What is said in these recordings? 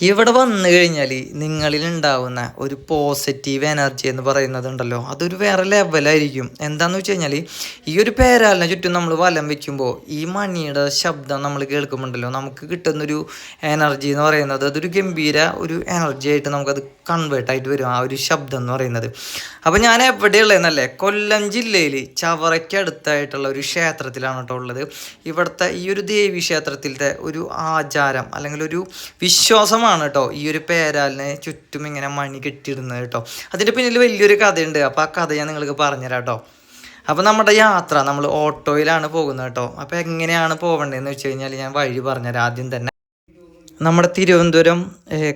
ഇവിടെ വന്നു കഴിഞ്ഞാൽ നിങ്ങളിൽ ഉണ്ടാവുന്ന ഒരു പോസിറ്റീവ് എനർജി എന്ന് പറയുന്നത് പറയുന്നതുണ്ടല്ലോ അതൊരു വേറെ ലെവലായിരിക്കും എന്താന്ന് വെച്ച് കഴിഞ്ഞാൽ ഈ ഒരു പേരാലിനെ ചുറ്റും നമ്മൾ വലം വെക്കുമ്പോൾ ഈ മണിയുടെ ശബ്ദം നമ്മൾ കേൾക്കുമ്പോണ്ടല്ലോ നമുക്ക് കിട്ടുന്നൊരു എനർജി എന്ന് പറയുന്നത് അതൊരു ഗംഭീര ഒരു എനർജി ആയിട്ട് നമുക്കത് കൺവേർട്ട് ആയിട്ട് വരും ആ ഒരു ശബ്ദം എന്ന് പറയുന്നത്. അപ്പോൾ ഞാൻ എവിടെയുള്ളതെന്നല്ലേ കൊല്ലം ജില്ലയിൽ ചവറയ്ക്കടുത്തായിട്ടുള്ള ഒരു ക്ഷേത്രത്തിലാണ് കേട്ടോ ഉള്ളത്. ഇവിടുത്തെ ഈ ഒരു ദേവി ക്ഷേത്രത്തിലത്തെ ഒരു ആചാരം അല്ലെങ്കിൽ ഒരു വിശ്വാസമാണ് കേട്ടോ. ഈ ഒരു പേരാലിനെ ചുറ്റും ഇങ്ങനെ മണി കെട്ടിയിടുന്നത് കേട്ടോ. അതിന്റെ പിന്നിൽ വലിയൊരു കഥയുണ്ട്. അപ്പോൾ ആ കഥ ഞാൻ നിങ്ങൾക്ക് പറഞ്ഞുതരാം കേട്ടോ. അപ്പോൾ നമ്മുടെ യാത്ര നമ്മൾ ഓട്ടോയിലാണ് പോകുന്നത് കേട്ടോ. അപ്പോൾ എങ്ങനെയാണ് പോകേണ്ടതെന്ന് വെച്ച് കഴിഞ്ഞാൽ ഞാൻ വഴി പറഞ്ഞുതരാം ആദ്യം തന്നെ. നമ്മുടെ തിരുവനന്തപുരം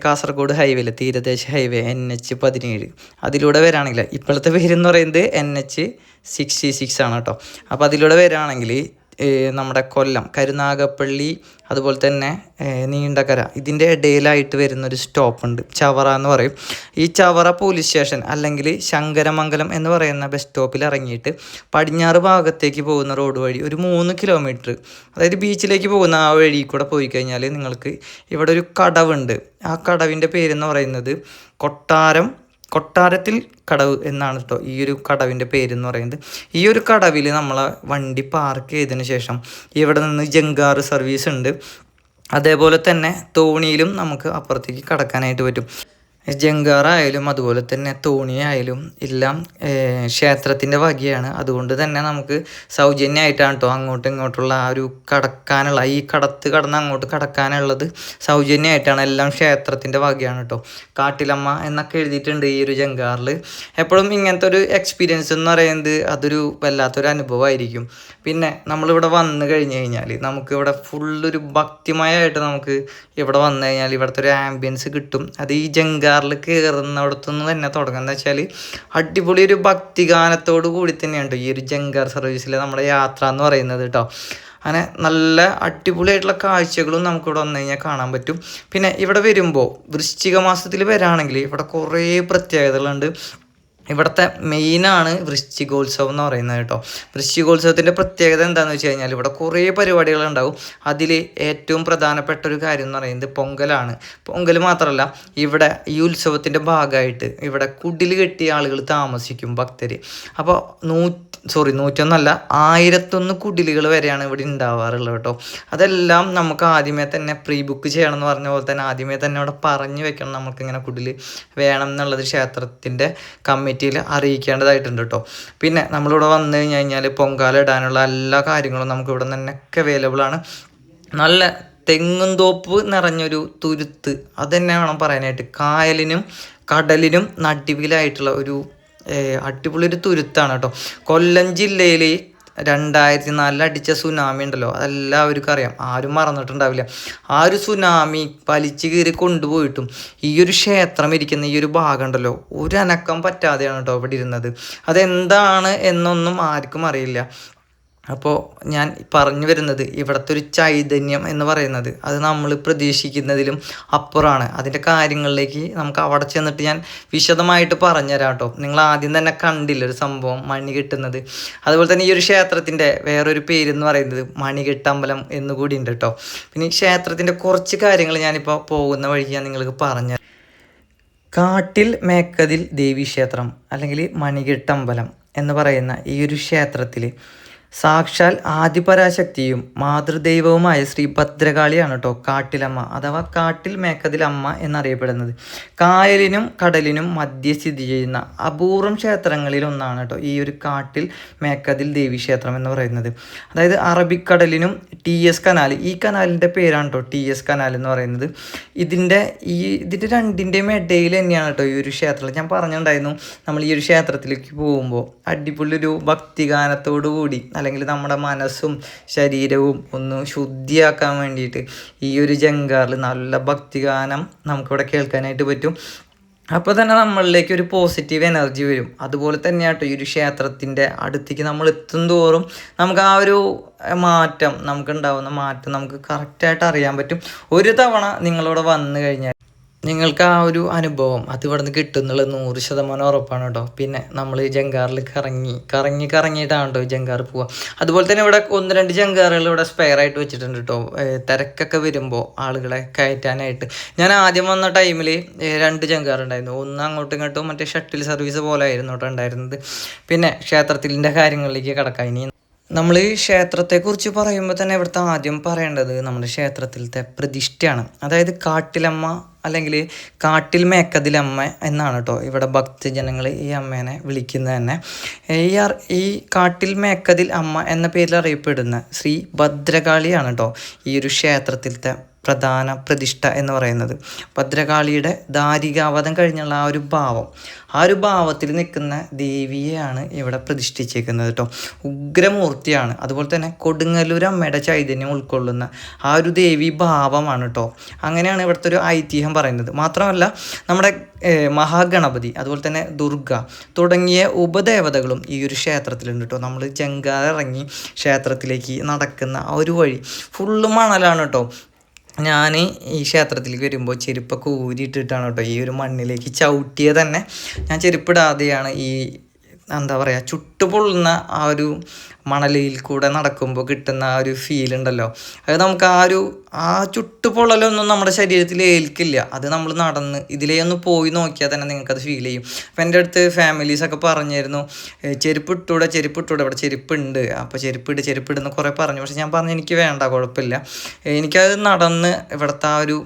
കാസർഗോഡ് ഹൈവേയിൽ തീരദേശ ഹൈവേ എൻ എച്ച് പതിനേഴ്. അതിലൂടെ വരാണെങ്കിൽ ഇപ്പോഴത്തെ പേരെന്ന് പറയുന്നത് എൻ എച്ച് സിക്സ്റ്റി സിക്സ് ആണ് കേട്ടോ. അപ്പോൾ അതിലൂടെ വരാണെങ്കിൽ നമ്മുടെ കൊല്ലം കരുനാഗപ്പള്ളി അതുപോലെ തന്നെ നീണ്ടകര. ഇതിന്റെ ഇടയിലായിട്ട് വരുന്നൊരു സ്റ്റോപ്പ് ഉണ്ട് ചവറ എന്ന് പറയും. ഈ ചവറ പോലീസ് സ്റ്റേഷൻ അല്ലെങ്കിൽ ശങ്കരമംഗലം എന്ന് പറയുന്ന ബസ് സ്റ്റോപ്പിൽ ഇറങ്ങിയിട്ട് പടിഞ്ഞാറ് ഭാഗത്തേക്ക് പോകുന്ന റോഡ് വഴി ഒരു മൂന്ന് കിലോമീറ്റർ അതായത് ബീച്ചിലേക്ക് പോകുന്ന ആ വഴി കൂടെ പോയി കഴിഞ്ഞാൽ നിങ്ങൾക്ക് ഇവിടെ ഒരു കടവുണ്ട്. ആ കടവിന്റെ പേരെന്ന് പറയുന്നത് കൊട്ടാരം കൊട്ടാരത്തിൽ കടവ് എന്നാണ് കേട്ടോ ഈ ഒരു കടവിന്റെ പേരെന്ന് പറയുന്നത്. ഈ ഒരു കടവിൽ നമ്മളെ വണ്ടി പാർക്ക് ചെയ്തതിന് ശേഷം ഇവിടെ നിന്ന് ജങ്കാറ് സർവീസ് ഉണ്ട്. അതേപോലെ തന്നെ തോണിയിലും നമുക്ക് അപ്പുറത്തേക്ക് കടക്കാനായിട്ട് പറ്റും. ജങ്കാറായാലും അതുപോലെ തന്നെ തോണിയായാലും എല്ലാം ക്ഷേത്രത്തിന്റെ വകയാണ്. അതുകൊണ്ട് തന്നെ നമുക്ക് സൗജന്യമായിട്ടാണ് കേട്ടോ അങ്ങോട്ടും ഇങ്ങോട്ടുള്ള ആ ഒരു കടക്കാനുള്ള ഈ കടത്ത് കടന്ന് അങ്ങോട്ട് കടക്കാനുള്ളത് സൗജന്യമായിട്ടാണ്. എല്ലാം ക്ഷേത്രത്തിന്റെ വകയാണ് കേട്ടോ കാട്ടിലമ്മ എന്നൊക്കെ എഴുതിയിട്ടുണ്ട് ഈ ഒരു ജങ്കാറിൽ എപ്പോഴും ഇങ്ങനത്തെ ഒരു എക്സ്പീരിയൻസ് എന്ന് പറയുന്നത് അതൊരു വല്ലാത്തൊരു അനുഭവമായിരിക്കും. പിന്നെ നമ്മളിവിടെ വന്ന് കഴിഞ്ഞ് കഴിഞ്ഞാൽ നമുക്ക് ഇവിടെ ഫുള്ളൊരു ഭക്തിമയമായിട്ട് നമുക്ക് ഇവിടെ വന്നു കഴിഞ്ഞാൽ ഇവിടുത്തെ ഒരു ആംബിയൻസ് കിട്ടും. അത് ഈ ജങ്കാറിൽ കയറുന്നിടത്തുനിന്ന് തന്നെ തുടങ്ങുക. വെച്ചാൽ അടിപൊളി ഒരു ഭക്തിഗാനത്തോടു കൂടി തന്നെയുണ്ട് ഈ ഒരു ജങ്കാർ സർവീസിലെ നമ്മുടെ യാത്ര എന്ന് പറയുന്നത് കേട്ടോ അങ്ങനെ നല്ല അടിപൊളിയായിട്ടുള്ള കാഴ്ചകളും നമുക്കിവിടെ വന്നു കഴിഞ്ഞാൽ കാണാൻ പറ്റും. പിന്നെ ഇവിടെ വരുമ്പോൾ വൃശ്ചിക മാസത്തിൽ വരാണെങ്കിൽ ഇവിടെ കുറേ പ്രത്യേകതകളുണ്ട്. ഇവിടുത്തെ മെയിനാണ് വൃശ്ചികോത്സവം എന്ന് പറയുന്നത് കേട്ടോ. വൃശ്ചികോത്സവത്തിന്റെ പ്രത്യേകത എന്താണെന്ന് വെച്ച് കഴിഞ്ഞാൽ ഇവിടെ കുറേ പരിപാടികൾ ഉണ്ടാവും അതിൽ ഏറ്റവും പ്രധാനപ്പെട്ട ഒരു കാര്യം എന്ന് പറയുന്നത് പൊങ്കലാണ്. പൊങ്കൽ മാത്രമല്ല ഇവിടെ ഈ ഉത്സവത്തിന്റെ ഭാഗമായിട്ട് ഇവിടെ കുടിൽ കെട്ടിയ ആളുകൾ താമസിക്കും ഭക്തർ അപ്പോൾ നൂ സോറി നൂറ്റൊന്നല്ല ആയിരത്തൊന്ന് കുടിലുകൾ വരെയാണ് ഇവിടെ ഉണ്ടാവാറുള്ളത് കേട്ടോ. അതെല്ലാം നമുക്ക് ആദ്യമേ തന്നെ പ്രീ ബുക്ക് ചെയ്യണം എന്ന് പറഞ്ഞ പോലെ തന്നെ ആദ്യമേ തന്നെ അവിടെ പറഞ്ഞു വെക്കണം നമുക്ക് നമുക്കിങ്ങനെ കുടിൽ വേണം എന്നുള്ളത് ക്ഷേത്രത്തിന്റെ കമ്മിറ്റിയിൽ അറിയിക്കേണ്ടതായിട്ടുണ്ട് കേട്ടോ. പിന്നെ നമ്മളിവിടെ വന്നു കഴിഞ്ഞ് കഴിഞ്ഞാൽ പൊങ്കാല ഇടാനുള്ള എല്ലാ കാര്യങ്ങളും നമുക്ക് ഇവിടെ നിന്നൊക്കെ അവൈലബിൾ ആണ്. നല്ല തെങ്ങും തോപ്പ് നിറഞ്ഞൊരു തുരുത്ത് അതുതന്നെ വേണം പറയാനായിട്ട്. കായലിനും കടലിനും നടുവിലായിട്ടുള്ള ഒരു അടിപൊളി ഒരു തുരുത്താണ് കേട്ടോ. കൊല്ലം ജില്ലയിൽ രണ്ടായിരത്തി നാലിൽ അടിച്ച സുനാമി ഉണ്ടല്ലോ അതെല്ലാവർക്കും അറിയാം. ആരും മറന്നിട്ടുണ്ടാവില്ല. ആ ഒരു സുനാമി വലിച്ചു കീറി കൊണ്ടുപോയിട്ടും ഈ ഒരു ക്ഷേത്രം ഇരിക്കുന്ന ഈ ഒരു ഭാഗം ഉണ്ടല്ലോ ഒരനക്കം പറ്റാതെയാണ് കേട്ടോ ഇവിടെ ഇരുന്നത്. അതെന്താണ് എന്നൊന്നും ആർക്കും അറിയില്ല. അപ്പോൾ ഞാൻ പറഞ്ഞു വരുന്നത് ഇവിടുത്തെ ഒരു ചൈതന്യം എന്ന് പറയുന്നത്. അത് നമ്മൾ പ്രതീക്ഷിക്കുന്നതിലും അപ്പുറമാണ് അതിന്റെ കാര്യങ്ങളിലേക്ക് നമുക്ക് അവിടെ ചെന്നിട്ട് ഞാൻ വിശദമായിട്ട് പറഞ്ഞുതരാം കേട്ടോ നിങ്ങൾ ആദ്യം തന്നെ കണ്ടില്ല ഒരു സംഭവം മണി കിട്ടുന്നത്? അതുപോലെ തന്നെ ഈ ഒരു ക്ഷേത്രത്തിന്റെ വേറൊരു പേരെന്ന് പറയുന്നത് മണികെട്ടമ്പലം എന്നുകൂടി ഉണ്ട് കേട്ടോ. പിന്നെ ഈ ക്ഷേത്രത്തിന്റെ കുറച്ച് കാര്യങ്ങൾ ഞാനിപ്പോൾ പോകുന്ന വഴി ഞാൻ നിങ്ങൾക്ക് പറഞ്ഞു കാട്ടിൽ മേക്കതിൽ ദേവീക്ഷേത്രം അല്ലെങ്കിൽ മണികെട്ടമ്പലം എന്ന് പറയുന്ന ഈ ഒരു ക്ഷേത്രത്തിൽ സാക്ഷാൽ ആദിപരാശക്തിയും മാതൃദൈവവുമായ ശ്രീ ഭദ്രകാളിയാണ് കേട്ടോ കാട്ടിലമ്മ അഥവാ കാട്ടിൽ മേക്കതിൽ അമ്മ എന്നറിയപ്പെടുന്നത്. കായലിനും കടലിനും മധ്യ സ്ഥിതി ചെയ്യുന്ന അപൂർവം ക്ഷേത്രങ്ങളിൽ ഒന്നാണ് കേട്ടോ ഈ ഒരു കാട്ടിൽ മേക്കതിൽ ദേവി ക്ഷേത്രം എന്ന് പറയുന്നത്. അതായത് അറബിക്കടലിനും ടി എസ് കനാൽ ഈ കനാലിന്റെ പേരാണ് കേട്ടോ ടി എസ് കനാൽ എന്ന് പറയുന്നത്. ഇതിന്റെ ഈ ഇതിന്റെ രണ്ടിന്റെയും ഇടയിൽ തന്നെയാണ് കേട്ടോ ഈ ഒരു ക്ഷേത്രം. ഞാൻ പറഞ്ഞിട്ടുണ്ടായിരുന്നു നമ്മൾ ഈ ഒരു ക്ഷേത്രത്തിലേക്ക് പോകുമ്പോൾ അടിപൊളി ഒരു ഭക്തിഗാനത്തോടു കൂടി അല്ലെങ്കിൽ നമ്മുടെ മനസ്സും ശരീരവും ഒന്ന് ശുദ്ധിയാക്കാൻ വേണ്ടിയിട്ട് ഈ ഒരു ജംഗാറിൽ നല്ല ഭക്തിഗാനം നമുക്കിവിടെ കേൾക്കാനായിട്ട് പറ്റും. അപ്പോൾ തന്നെ നമ്മളിലേക്ക് ഒരു പോസിറ്റീവ് എനർജി വരും. അതുപോലെ തന്നെയാട്ടോ ഈ ഒരു ക്ഷേത്രത്തിന്റെ അടുത്തേക്ക് നമ്മൾ എത്തും തോറും നമുക്ക് ആ ഒരു മാറ്റം നമുക്ക് ഉണ്ടാവുന്ന മാറ്റം നമുക്ക് കറക്റ്റായിട്ട് അറിയാൻ പറ്റും. ഒരു തവണ നിങ്ങളിവിടെ വന്നു കഴിഞ്ഞാൽ നിങ്ങൾക്ക് ആ ഒരു അനുഭവം അത് ഇവിടെ നിന്ന് കിട്ടുന്നുള്ള നൂറ് ശതമാനം ഉറപ്പാണ് കേട്ടോ. പിന്നെ നമ്മൾ ജങ്കാറിൽ കറങ്ങി കറങ്ങി കറങ്ങിയിട്ടാണ് കേട്ടോ ജങ്കാർ പോവുക അതുപോലെ തന്നെ ഇവിടെ ഒന്ന് രണ്ട് ജങ്കാറുകൾ ഇവിടെ സ്പെയർ ആയിട്ട് വെച്ചിട്ടുണ്ട് കേട്ടോ. തിരക്കൊക്കെ വരുമ്പോൾ ആളുകളെ കയറ്റാനായിട്ട്. ഞാൻ ആദ്യം വന്ന ടൈമിൽ രണ്ട് ജങ്കാർ ഉണ്ടായിരുന്നു. ഒന്ന് അങ്ങോട്ടും ഇങ്ങോട്ടും മറ്റേ ഷട്ടിൽ സർവീസ് പോലെ ആയിരുന്നു കേട്ടോ ഉണ്ടായിരുന്നത്. പിന്നെ ക്ഷേത്രത്തിന്റെ കാര്യങ്ങളിലേക്ക് കിടക്കാം. ഇനി നമ്മൾ ക്ഷേത്രത്തെക്കുറിച്ച് പറയുമ്പോൾ തന്നെ ഇവിടുത്തെ ആദ്യം പറയേണ്ടത് നമ്മുടെ ക്ഷേത്രത്തിലത്തെ പ്രതിഷ്ഠയാണ്. അതായത് കാട്ടിലമ്മ അല്ലെങ്കിൽ കാട്ടിൽ മേക്കതിലമ്മ എന്നാണ് കേട്ടോ ഇവിടെ ഭക്തജനങ്ങൾ ഈ അമ്മേനെ വിളിക്കുന്നത് തന്നെ. ഈ ഈ കാട്ടിൽ മേക്കതിൽ അമ്മ എന്ന പേരിൽ അറിയപ്പെടുന്ന ശ്രീ ഭദ്രകാളിയാണ് കേട്ടോ ഈ ഒരു ക്ഷേത്രത്തിലത്തെ പ്രധാന പ്രതിഷ്ഠ എന്ന് പറയുന്നത്. ഭദ്രകാളിയുടെ ദാരികാവധം കഴിഞ്ഞുള്ള ആ ഒരു ഭാവം. ആ ഒരു ഭാവത്തിൽ നിൽക്കുന്ന ദേവിയെയാണ് ഇവിടെ പ്രതിഷ്ഠിച്ചേക്കുന്നത് കേട്ടോ. ഉഗ്രമൂർത്തിയാണ്. അതുപോലെ തന്നെ കൊടുങ്ങല്ലൂർ അമ്മയുടെ ചൈതന്യം ഉൾക്കൊള്ളുന്ന ആ ഒരു ദേവി ഭാവമാണ് കേട്ടോ. അങ്ങനെയാണ് ഇവിടുത്തെ ഒരു ഐതിഹ്യം പറയുന്നത്. മാത്രമല്ല നമ്മുടെ മഹാഗണപതി അതുപോലെ തന്നെ ദുർഗ തുടങ്ങിയ ഉപദേവതകളും ഈ ഒരു ക്ഷേത്രത്തിലുണ്ട് കേട്ടോ. നമ്മൾ ജങ്കാർ ഇറങ്ങി ക്ഷേത്രത്തിലേക്ക് നടക്കുന്ന ആ ഒരു വഴി. ഫുള്ള് മണലാണ് കേട്ടോ. ഞാൻ ഈ ക്ഷേത്രത്തിലേക്ക് വരുമ്പോൾ ചെരുപ്പൊക്കെ ഊരിയിട്ടിട്ടാണ് കേട്ടോ ഈ ഒരു മണ്ണിലേക്ക് ചവിട്ടിയത് തന്നെ. ഞാൻ ചെരുപ്പിടാതെയാണ് ഈ എന്താ പറയുക ചുട്ടുപൊള്ളുന്ന ആ ഒരു മണലിൽ കൂടെ നടക്കുമ്പോൾ കിട്ടുന്ന ആ ഒരു ഫീൽ ഉണ്ടല്ലോ. അത് നമുക്ക് ആ ഒരു ആ ചുട്ടുപൊള്ളലൊന്നും നമ്മുടെ ശരീരത്തിൽ ഏൽക്കില്ല. അത് നമ്മൾ നടന്ന് ഇതിലേ ഒന്ന് പോയി നോക്കിയാൽ തന്നെ നിങ്ങൾക്കത് ഫീൽ ചെയ്യും. അപ്പം എന്റെ അടുത്ത് ഫാമിലീസൊക്കെ പറഞ്ഞിരുന്നു "ഏ, ചെരുപ്പ് ഇട്ടൂടെ ചെരുപ്പ് ഇട്ടൂടെ ഇവിടെ ചെരുപ്പുണ്ട്. അപ്പോൾ ചെരുപ്പിട് ചെരുപ്പിടുന്ന് കുറേ പറഞ്ഞു. പക്ഷെ ഞാൻ പറഞ്ഞു എനിക്ക് വേണ്ട കുഴപ്പമില്ല. എനിക്കത് നടന്ന് ഇവിടുത്തെ ആ ഒരു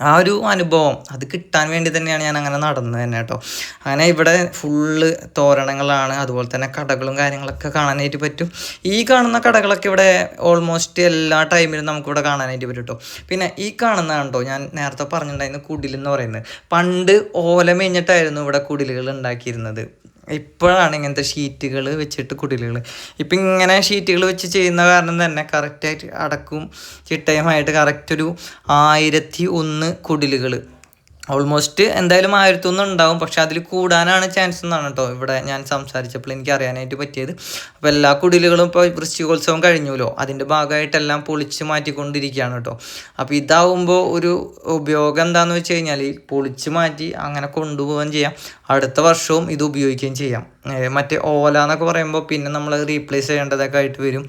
ആ ഒരു അനുഭവം അത് കിട്ടാൻ വേണ്ടി തന്നെയാണ് ഞാൻ അങ്ങനെ നടന്നത് തന്നെ കേട്ടോ. അങ്ങനെ ഇവിടെ ഫുള്ള് തോരണങ്ങളാണ് അതുപോലെ തന്നെ കടകളും കാര്യങ്ങളൊക്കെ കാണാനായിട്ട് പറ്റും. ഈ കാണുന്ന കടകളൊക്കെ ഇവിടെ ഓൾമോസ്റ്റ് എല്ലാ ടൈമിലും നമുക്കിവിടെ കാണാനായിട്ട് പറ്റും കേട്ടോ. പിന്നെ ഈ കാണുന്നതാണ് കേട്ടോ ഞാൻ നേരത്തെ പറഞ്ഞിട്ടുണ്ടായിരുന്നു കുടിലെന്ന് പറയുന്നത്. പണ്ട് ഓല മേഞ്ഞിട്ടായിരുന്നു ഇവിടെ കുടിലുകൾ ഉണ്ടാക്കിയിരുന്നത്. ഇപ്പോഴാണ് ഇങ്ങനത്തെ ഷീറ്റുകൾ വെച്ചിട്ട് കുടിലുകൾ ഇപ്പം ഇങ്ങനെ ഷീറ്റുകൾ വെച്ച് ചെയ്യുന്ന കാരണം തന്നെ കറക്റ്റായിട്ട് അടക്കും ചിട്ടയുമായിട്ട് കറക്റ്റ് ഒരു ആയിരത്തി ഒന്ന് കുടിലുകൾ ഓൾമോസ്റ്റ് എന്തായാലും ആയിരത്തൊന്നും ഉണ്ടാവും പക്ഷെ അതിൽ കൂടാനാണ് ചാൻസ് എന്നാണ് കേട്ടോ ഇവിടെ ഞാൻ സംസാരിച്ചപ്പോൾ എനിക്ക് അറിയാനായിട്ട് പറ്റിയത്. അപ്പോൾ എല്ലാ കുടിലുകളും ഇപ്പോൾ വൃശ്ചികോത്സവം കഴിഞ്ഞുല്ലോ. അതിന്റെ ഭാഗമായിട്ടെല്ലാം പൊളിച്ച് മാറ്റിക്കൊണ്ടിരിക്കുകയാണ് കേട്ടോ അപ്പോൾ ഇതാവുമ്പോൾ ഒരു ഉപയോഗം എന്താണെന്ന് വെച്ച് കഴിഞ്ഞാൽ പൊളിച്ച് മാറ്റി അങ്ങനെ കൊണ്ടുപോവുകയും ചെയ്യാം. അടുത്ത വർഷവും ഇത് ഉപയോഗിക്കുകയും ചെയ്യാം. മറ്റേ ഓല എന്നൊക്കെ പറയുമ്പോൾ പിന്നെ നമ്മൾ റീപ്ലേസ് ചെയ്യേണ്ടതൊക്കെ ആയിട്ട് വരും.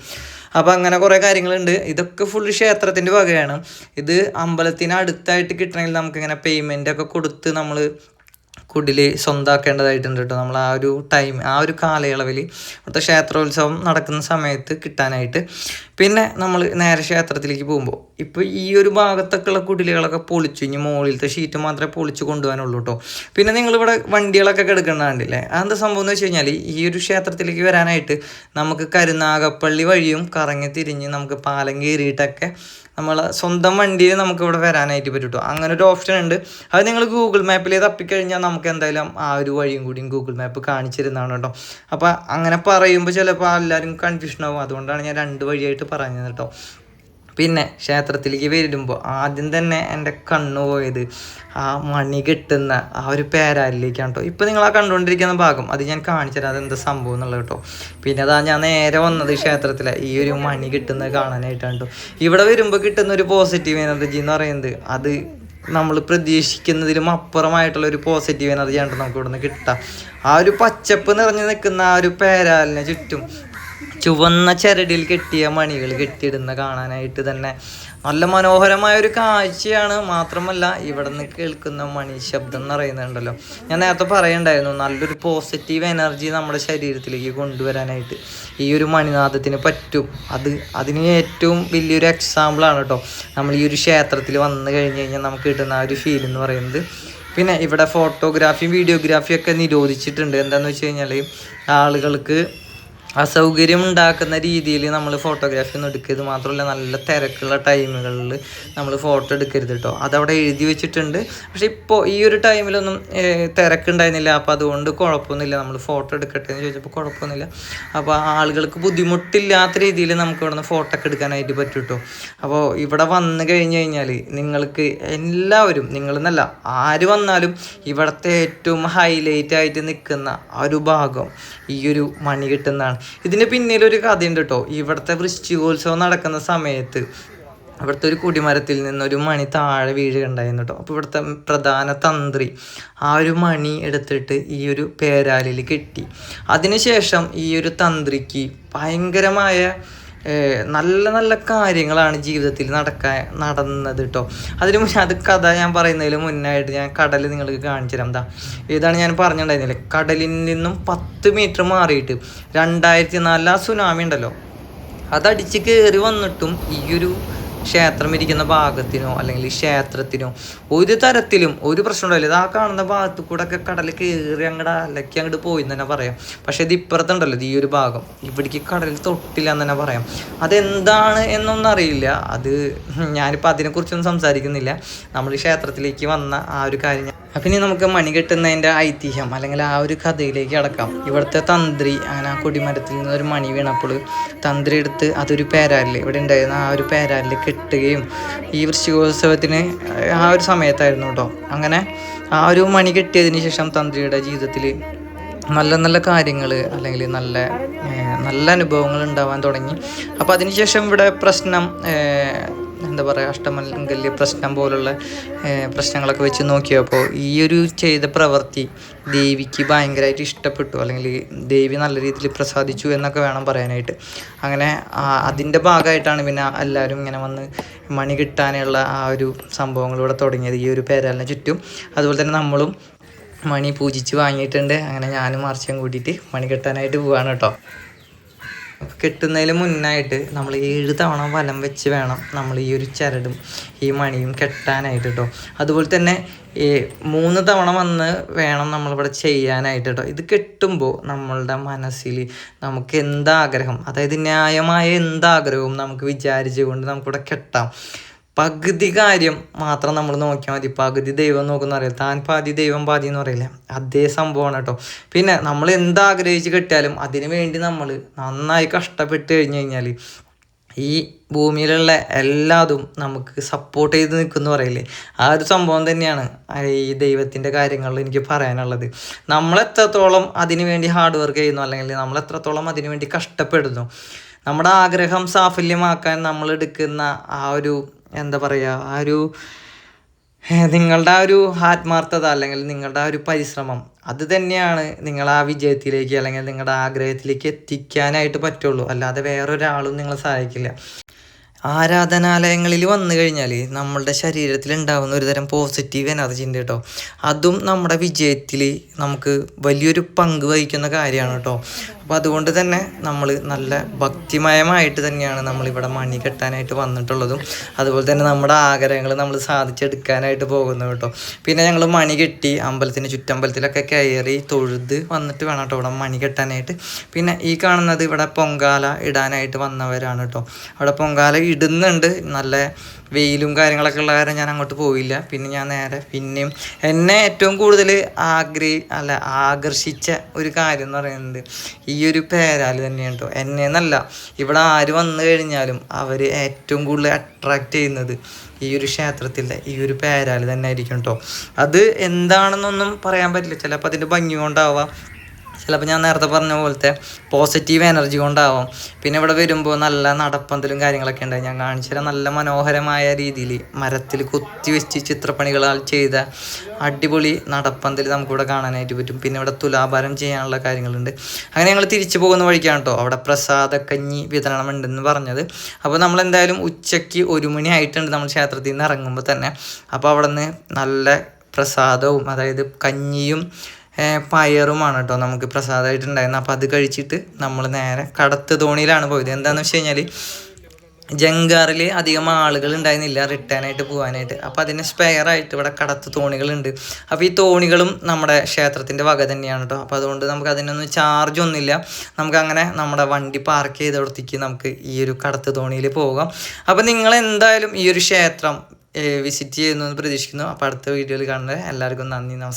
അപ്പോൾ അങ്ങനെ കുറേ കാര്യങ്ങളുണ്ട്. ഇതൊക്കെ ഫുൾ ക്ഷേത്രത്തിന്റെ വകയാണ്. ഇത് അമ്പലത്തിന് അടുത്തായിട്ട് കിട്ടണമെങ്കിൽ നമുക്കിങ്ങനെ പേയ്മെന്റ് ഒക്കെ കൊടുത്ത് നമ്മൾ കുടിൽ സ്വന്തമാക്കേണ്ടതായിട്ടുണ്ട് കേട്ടോ നമ്മൾ ആ ഒരു ടൈം ആ ഒരു കാലയളവിൽ ഇവിടുത്തെ ക്ഷേത്രോത്സവം നടക്കുന്ന സമയത്ത് കിട്ടാനായിട്ട്. പിന്നെ നമ്മൾ നേരെ ക്ഷേത്രത്തിലേക്ക് പോകുമ്പോൾ ഇപ്പോൾ ഈ ഒരു ഭാഗത്തൊക്കെയുള്ള കുടിലുകളൊക്കെ പൊളിച്ചു ഇനി മുകളിലത്തെ ഷീറ്റ് മാത്രമേ പൊളിച്ച് കൊണ്ടുപോകാനുള്ളൂ കേട്ടോ പിന്നെ നിങ്ങളിവിടെ വണ്ടികളൊക്കെ കിടക്കുന്നുണ്ടല്ലേ അതെന്താ സംഭവം എന്ന് വെച്ച് കഴിഞ്ഞാൽ ഈ ഒരു ക്ഷേത്രത്തിലേക്ക് വരാനായിട്ട് നമുക്ക് കരുനാഗപ്പള്ളി വഴിയും കറങ്ങി തിരിഞ്ഞ് നമുക്ക് പാലം കയറിയിട്ടൊക്കെ നമ്മളെ സ്വന്തം വണ്ടിയിൽ നമുക്ക് ഇവിടെ വരാനായിട്ട് പറ്റും അങ്ങനെ ഒരു ഓപ്ഷൻ ഉണ്ട്. അത് നിങ്ങൾ ഗൂഗിൾ മാപ്പിൽ തപ്പിക്കഴിഞ്ഞാൽ നമുക്ക് എന്തായാലും ആ ഒരു വഴിയും കൂടിയും ഗൂഗിൾ മാപ്പ് കാണിച്ചു തരുന്നതാണ് കേട്ടോ. അപ്പോൾ അങ്ങനെ പറയുമ്പോൾ ചിലപ്പോൾ എല്ലാവരും കൺഫ്യൂഷൻ ആവും. അതുകൊണ്ടാണ് ഞാൻ രണ്ട് വഴിയായിട്ട് പറഞ്ഞത് കേട്ടോ. പിന്നെ ക്ഷേത്രത്തിലേക്ക് വരുമ്പോൾ ആദ്യം തന്നെ എന്റെ കണ്ണു പോയത് ആ മണി കിട്ടുന്ന ആ ഒരു പേരാലിലേക്കാണ് കേട്ടോ ഇപ്പം നിങ്ങൾ ആ കണ്ടുകൊണ്ടിരിക്കുന്ന ഭാഗം. അത് ഞാൻ കാണിച്ചു തരാം അതെന്താ സംഭവം എന്നുള്ളത് കേട്ടോ പിന്നെ അതാ ഞാൻ നേരെ വന്നത് ക്ഷേത്രത്തിലെ ഈ ഒരു മണി കിട്ടുന്നത് കാണാനായിട്ടാണ് കേട്ടോ ഇവിടെ വരുമ്പോൾ കിട്ടുന്ന ഒരു പോസിറ്റീവ് എനർജി എന്ന് പറയുന്നത് അത് നമ്മൾ പ്രതീക്ഷിക്കുന്നതിലും അപ്പുറമായിട്ടുള്ള ഒരു പോസിറ്റീവ് എനർജിയാണ് നമുക്ക് ഇവിടുന്ന് കിട്ടുക ആ ഒരു പച്ചപ്പ് നിറഞ്ഞു നിൽക്കുന്ന ആ ഒരു പേരാലിന് ചുറ്റും ചുവന്ന ചരടിൽ കെട്ടിയ മണികൾ കെട്ടിയിടുന്ന കാണാനായിട്ട് തന്നെ നല്ല മനോഹരമായ ഒരു കാഴ്ചയാണ്. മാത്രമല്ല ഇവിടെ നിന്ന് കേൾക്കുന്ന മണി ശബ്ദം എന്ന് പറയുന്നുണ്ടല്ലോ ഞാൻ നേരത്തെ പറയണ്ടായിരുന്നു നല്ലൊരു പോസിറ്റീവ് എനർജി നമ്മുടെ ശരീരത്തിലേക്ക് കൊണ്ടുവരാനായിട്ട് ഈ ഒരു മണിനാഥത്തിന് പറ്റും. അത് അതിന് ഏറ്റവും വലിയൊരു എക്സാമ്പിളാണ് കേട്ടോ. നമ്മൾ ഈ ഒരു ക്ഷേത്രത്തിൽ വന്നു കഴിഞ്ഞ് കഴിഞ്ഞാൽ നമുക്ക് കിട്ടുന്ന ആ ഒരു ഫീൽ എന്ന് പറയുന്നത്. പിന്നെ ഇവിടെ ഫോട്ടോഗ്രാഫിയും വീഡിയോഗ്രാഫിയും ഒക്കെ നിരോധിച്ചിട്ടുണ്ട്. എന്താണെന്ന് വെച്ച് കഴിഞ്ഞാൽ ആളുകൾക്ക് അസൗകര്യം ഉണ്ടാക്കുന്ന രീതിയിൽ നമ്മൾ ഫോട്ടോഗ്രാഫി ഒന്നും എടുക്കരുത്. മാത്രമല്ല നല്ല തിരക്കുള്ള ടൈമുകളിൽ നമ്മൾ ഫോട്ടോ എടുക്കരുത് കേട്ടോ അതവിടെ എഴുതി വെച്ചിട്ടുണ്ട്. പക്ഷേ ഇപ്പോൾ ഈ ഒരു ടൈമിലൊന്നും തിരക്കുണ്ടായിരുന്നില്ല. അപ്പോൾ അതുകൊണ്ട് കുഴപ്പമൊന്നുമില്ല. നമ്മൾ ഫോട്ടോ എടുക്കട്ടെ എന്ന് ചോദിച്ചപ്പോൾ കുഴപ്പമൊന്നുമില്ല. അപ്പോൾ ആളുകൾക്ക് ബുദ്ധിമുട്ടില്ലാത്ത രീതിയിൽ നമുക്ക് ഇവിടെ നിന്ന് ഫോട്ടോ ഒക്കെ എടുക്കാനായിട്ട് പറ്റും കേട്ടോ അപ്പോൾ ഇവിടെ വന്നു കഴിഞ്ഞ് കഴിഞ്ഞാൽ നിങ്ങൾക്ക് എല്ലാവരും നിങ്ങളെന്നല്ല ആര് വന്നാലും ഇവിടുത്തെ ഏറ്റവും ഹൈലൈറ്റ് ആയിട്ട് നിൽക്കുന്ന ആ ഒരു ഭാഗം ഈ ഒരു മണി കിട്ടുന്നതാണ്. ഇതിന് പിന്നിലൊരു കഥയുണ്ട് കേട്ടോ ഇവിടുത്തെ വൃശ്ചികോത്സവം നടക്കുന്ന സമയത്ത് ഇവിടുത്തെ ഒരു കുടിമരത്തിൽ ഒരു മണി താഴെ വീഴുകയുണ്ടായിരുന്നു കേട്ടോ അപ്പോൾ ഇവിടുത്തെ പ്രധാന തന്ത്രി ആ ഒരു മണി എടുത്തിട്ട് ഈ ഒരു പേരാലിൽ കെട്ടി. അതിനുശേഷം ഈ ഒരു തന്ത്രിക്ക് ഭയങ്കരമായ നല്ല നല്ല കാര്യങ്ങളാണ് ജീവിതത്തിൽ നടക്കാൻ നടന്നത് കേട്ടോ അതിന് മുന്നേ അത് കഥ ഞാൻ പറയുന്നതിന് മുന്നായിട്ട് ഞാൻ കടൽ നിങ്ങൾക്ക് കാണിച്ചു തരാം. എന്താ ഇതാണ് ഞാൻ പറഞ്ഞിട്ടുണ്ടായിരുന്നില്ലേ? കടലിൽ നിന്നും പത്ത് മീറ്റർ മാറിയിട്ട് രണ്ടായിരത്തി നാലിൽ ആ സുനാമി ഉണ്ടല്ലോ. അതടിച്ച് കയറി വന്നിട്ടും ഈ ഒരു ക്ഷേത്രം ഇരിക്കുന്ന ഭാഗത്തിനോ അല്ലെങ്കിൽ ക്ഷേത്രത്തിനോ ഒരു തരത്തിലും ഒരു പ്രശ്നം ഉണ്ടാവില്ല ഇത് ആ കാണുന്ന ഭാഗത്ത് കൂടെ ഒക്കെ കടൽ കയറി അങ്ങോട്ട് അലക്കി അങ്ങോട്ട് പോയി എന്ന് തന്നെ പറയാം. പക്ഷെ ഇത് ഇപ്പുറത്തുണ്ടല്ലോ ഈ ഒരു ഭാഗം. ഇവിടേക്ക് കടലിൽ തൊട്ടില്ല എന്ന് തന്നെ പറയാം. അതെന്താണ് എന്നൊന്നും അറിയില്ല. അത് ഞാനിപ്പോൾ അതിനെക്കുറിച്ചൊന്നും സംസാരിക്കുന്നില്ല. നമ്മൾ ക്ഷേത്രത്തിലേക്ക് വന്ന ആ ഒരു കാര്യം അപ്പം ഇനി നമുക്ക് മണി കെട്ടുന്നതിന്റെ ഐതിഹ്യം അല്ലെങ്കിൽ ആ ഒരു കഥയിലേക്ക് അടക്കാം ഇവിടുത്തെ തന്ത്രി അങ്ങനെ ആ കൊടിമരത്തിൽ നിന്ന് ഒരു മണി വീണപ്പോൾ തന്ത്രി എടുത്ത് അതൊരു പേരാലിൽ ഇവിടെ ഉണ്ടായിരുന്ന ആ ഒരു പേരാലിൽ കെട്ടുകയും ഈ വൃശ്ചികോത്സവത്തിന് ആ ഒരു സമയത്തായിരുന്നു കേട്ടോ അങ്ങനെ ആ ഒരു മണി കിട്ടിയതിന് ശേഷം തന്ത്രിയുടെ ജീവിതത്തിൽ നല്ല നല്ല കാര്യങ്ങൾ അല്ലെങ്കിൽ നല്ല നല്ല അനുഭവങ്ങൾ ഉണ്ടാവാൻ തുടങ്ങി. അപ്പോൾ അതിനുശേഷം ഇവിടെ പ്രശ്നം എന്താ പറയുക അഷ്ടമംഗല്യ പ്രശ്നം പോലുള്ള പ്രശ്നങ്ങളൊക്കെ വെച്ച് നോക്കിയപ്പോൾ ഈ ഒരു ചെയ്ത പ്രവൃത്തി ദേവിക്ക് ഭയങ്കരമായിട്ട് ഇഷ്ടപ്പെട്ടു. അല്ലെങ്കിൽ ദേവി നല്ല രീതിയിൽ പ്രസാദിച്ചു എന്നൊക്കെ വേണം പറയാനായിട്ട്. അങ്ങനെ അതിന്റെ ഭാഗമായിട്ടാണ് പിന്നെ എല്ലാവരും ഇങ്ങനെ വന്ന് മണി കിട്ടാനുള്ള ആ ഒരു സംഭവങ്ങളിവിടെ തുടങ്ങിയത്. ഈ ഒരു പേരാലിന് ചുറ്റും. അതുപോലെ തന്നെ നമ്മളും മണി പൂജിച്ച് വാങ്ങിയിട്ടുണ്ട്. അങ്ങനെ ഞാനും മറിച്ചും കൂട്ടിയിട്ട് മണി കെട്ടാനായിട്ട് പോവാണ് കേട്ടോ. കെട്ടുന്നതിന് മുന്നായിട്ട് നമ്മൾ ഏഴ് തവണ വലം വെച്ച് വേണം നമ്മൾ ഈ ഒരു ചരടും ഈ മണിയും കെട്ടാനായിട്ട് കേട്ടോ അതുപോലെ തന്നെ ഈ മൂന്ന് തവണ വന്ന് വേണം നമ്മളിവിടെ ചെയ്യാനായിട്ട് കേട്ടോ ഇത് കെട്ടുമ്പോൾ നമ്മളുടെ മനസ്സിൽ നമുക്ക് എന്താഗ്രഹം അതായത് ന്യായമായ എന്താഗ്രഹവും നമുക്ക് വിചാരിച്ചുകൊണ്ട് നമുക്കിവിടെ കെട്ടാം. പകുതി കാര്യം മാത്രം നമ്മൾ നോക്കിയാൽ മതി. പകുതി ദൈവം നോക്കുന്ന അറിയാം താൻ പാതി ദൈവം പാതി എന്ന് പറയില്ല. അതേ സംഭവമാണ് കേട്ടോ. പിന്നെ നമ്മൾ എന്താഗ്രഹിച്ച് കിട്ടിയാലും അതിനു വേണ്ടി നമ്മൾ നന്നായി കഷ്ടപ്പെട്ട് കഴിഞ്ഞു കഴിഞ്ഞാൽ ഈ ഭൂമിയിലുള്ള എല്ലാതും നമുക്ക് സപ്പോർട്ട് ചെയ്ത് നിൽക്കുന്നു പറയില്ലേ? ആ ഒരു സംഭവം തന്നെയാണ് ഈ ദൈവത്തിന്റെ കാര്യങ്ങളിൽ എനിക്ക് പറയാനുള്ളത്. നമ്മൾ എത്രത്തോളം അതിനു വേണ്ടി ഹാർഡ് വർക്ക് ചെയ്യുന്നു അല്ലെങ്കിൽ നമ്മൾ എത്രത്തോളം അതിനു വേണ്ടി കഷ്ടപ്പെടുന്നു. നമ്മുടെ ആഗ്രഹം സാഫല്യമാക്കാൻ നമ്മൾ എടുക്കുന്ന ആ ഒരു എന്താ പറയുക ആ ഒരു നിങ്ങളുടെ ആ ഒരു ആത്മാർത്ഥത അല്ലെങ്കിൽ നിങ്ങളുടെ ആ ഒരു പരിശ്രമം അത് തന്നെയാണ് നിങ്ങൾ ആ വിജയത്തിലേക്ക് അല്ലെങ്കിൽ നിങ്ങളുടെ ആഗ്രഹത്തിലേക്ക് എത്തിക്കാനായിട്ട് പറ്റുള്ളൂ. അല്ലാതെ വേറൊരാളും നിങ്ങളെ സഹായിക്കില്ല. ആരാധനാലയങ്ങളിൽ വന്നു കഴിഞ്ഞാൽ നമ്മളുടെ ശരീരത്തിൽ ഉണ്ടാകുന്ന ഒരു തരം പോസിറ്റീവ് എനർജി ഉണ്ട് കേട്ടോ. അതും നമ്മുടെ വിജയത്തിൽ നമുക്ക് വലിയൊരു പങ്ക് വഹിക്കുന്ന കാര്യമാണ് കേട്ടോ. അപ്പോൾ അതുകൊണ്ട് തന്നെ നമ്മൾ നല്ല ഭക്തിമയമായിട്ട് തന്നെയാണ് നമ്മളിവിടെ മണി കെട്ടാനായിട്ട് വന്നിട്ടുള്ളതും. അതുപോലെ തന്നെ നമ്മുടെ ആഗ്രഹങ്ങൾ നമ്മൾ സാധിച്ചെടുക്കാനായിട്ട് പോകുന്നത് കേട്ടോ. പിന്നെ ഞങ്ങൾ മണി കെട്ടി അമ്പലത്തിന് ചുറ്റമ്പലത്തിലൊക്കെ കയറി തൊഴുത് വന്നിട്ട് വേണം കേട്ടോ ഇവിടെ മണി കെട്ടാനായിട്ട്. പിന്നെ ഈ കാണുന്നത് ഇവിടെ പൊങ്കാല ഇടാനായിട്ട് വന്നവരാണ് കേട്ടോ. അവിടെ പൊങ്കാല ഇടുന്നുണ്ട്. നല്ല വെയിലും കാര്യങ്ങളൊക്കെ ഉള്ള കാരണം ഞാൻ അങ്ങോട്ട് പോയില്ല. പിന്നെ ഞാൻ നേരെ പിന്നെയും എന്നെ ഏറ്റവും കൂടുതൽ ആഗ്രഹി അല്ല ആകർഷിച്ച ഒരു കാര്യം എന്ന് പറയുന്നത് ഈ ഒരു പേരാൽ തന്നെയാണ് കേട്ടോ എന്നെ എന്നല്ല ഇവിടെ ആര് വന്നു കഴിഞ്ഞാലും അവർ ഏറ്റവും കൂടുതൽ അട്രാക്റ്റ് ചെയ്യുന്നത് ഈ ഒരു ക്ഷേത്രത്തിലെ ഈ ഒരു പേരാൽ തന്നെ ആയിരിക്കും കേട്ടോ അത് എന്താണെന്നൊന്നും പറയാൻ പറ്റില്ല. ചിലപ്പോൾ അതിന്റെ ഭംഗി കൊണ്ടാവാം. ചിലപ്പോൾ ഞാൻ നേരത്തെ പറഞ്ഞ പോലത്തെ പോസിറ്റീവ് എനർജി കൊണ്ടാവും. പിന്നെ ഇവിടെ വരുമ്പോൾ നല്ല നടപ്പന്തലും കാര്യങ്ങളൊക്കെ ഉണ്ട് ഞാൻ കാണിച്ചു നല്ല മനോഹരമായ രീതിയിൽ മരത്തിൽ കുത്തി വെച്ച് ചിത്രപ്പണികളാൽ ചെയ്ത അടിപൊളി നടപ്പന്തൽ നമുക്കിവിടെ കാണാനായിട്ട് പറ്റും. പിന്നെ ഇവിടെ തുലാഭാരം ചെയ്യാനുള്ള കാര്യങ്ങളുണ്ട്. അങ്ങനെ ഞങ്ങൾ തിരിച്ചു പോകുന്ന വഴിക്കാണ് കേട്ടോ അവിടെ പ്രസാദ കഞ്ഞി വിതരണം ഉണ്ടെന്ന് പറഞ്ഞത്. അപ്പോൾ നമ്മൾ എന്തായാലും ഉച്ചയ്ക്ക് ഒരു മണി ആയിട്ടുണ്ട് നമ്മൾ ക്ഷേത്രത്തിൽ നിന്ന് ഇറങ്ങുമ്പോൾ തന്നെ. അപ്പോൾ അവിടെ നിന്ന് നല്ല പ്രസാദവും അതായത് കഞ്ഞിയും പയറുമാണ് കേട്ടോ നമുക്ക് പ്രസാദമായിട്ടുണ്ടായിരുന്നത് അപ്പോൾ അത് കഴിച്ചിട്ട് നമ്മൾ നേരെ കടത്ത് തോണിയിലാണ് പോയത്. എന്താണെന്ന് വെച്ച് കഴിഞ്ഞാൽ ജങ്കാറിൽ അധികം ആളുകൾ ഉണ്ടായിരുന്നില്ല റിട്ടേൺ ആയിട്ട് പോകാനായിട്ട് അപ്പോൾ അതിന് സ്പെയർ ആയിട്ട് ഇവിടെ കടത്ത് തോണികളുണ്ട്. അപ്പോൾ ഈ തോണികളും നമ്മുടെ ക്ഷേത്രത്തിന്റെ വക തന്നെയാണ് കേട്ടോ അപ്പോൾ അതുകൊണ്ട് നമുക്ക് അതിനൊന്നും ചാർജ് ഒന്നുമില്ല. നമുക്ക് അങ്ങനെ നമ്മുടെ വണ്ടി പാർക്ക് ചെയ്തോടത്തേക്ക് നമുക്ക് ഈ ഒരു കടത്ത് തോണിയിൽ പോകാം. അപ്പോൾ നിങ്ങൾ എന്തായാലും ഈ ഒരു ക്ഷേത്രം വിസിറ്റ് ചെയ്യുന്നു എന്ന് പ്രതീക്ഷിക്കുന്നു. അപ്പോൾ അടുത്ത വീഡിയോയിൽ കാണുന്നത് എല്ലാവർക്കും നന്ദി നമസ്കാരം.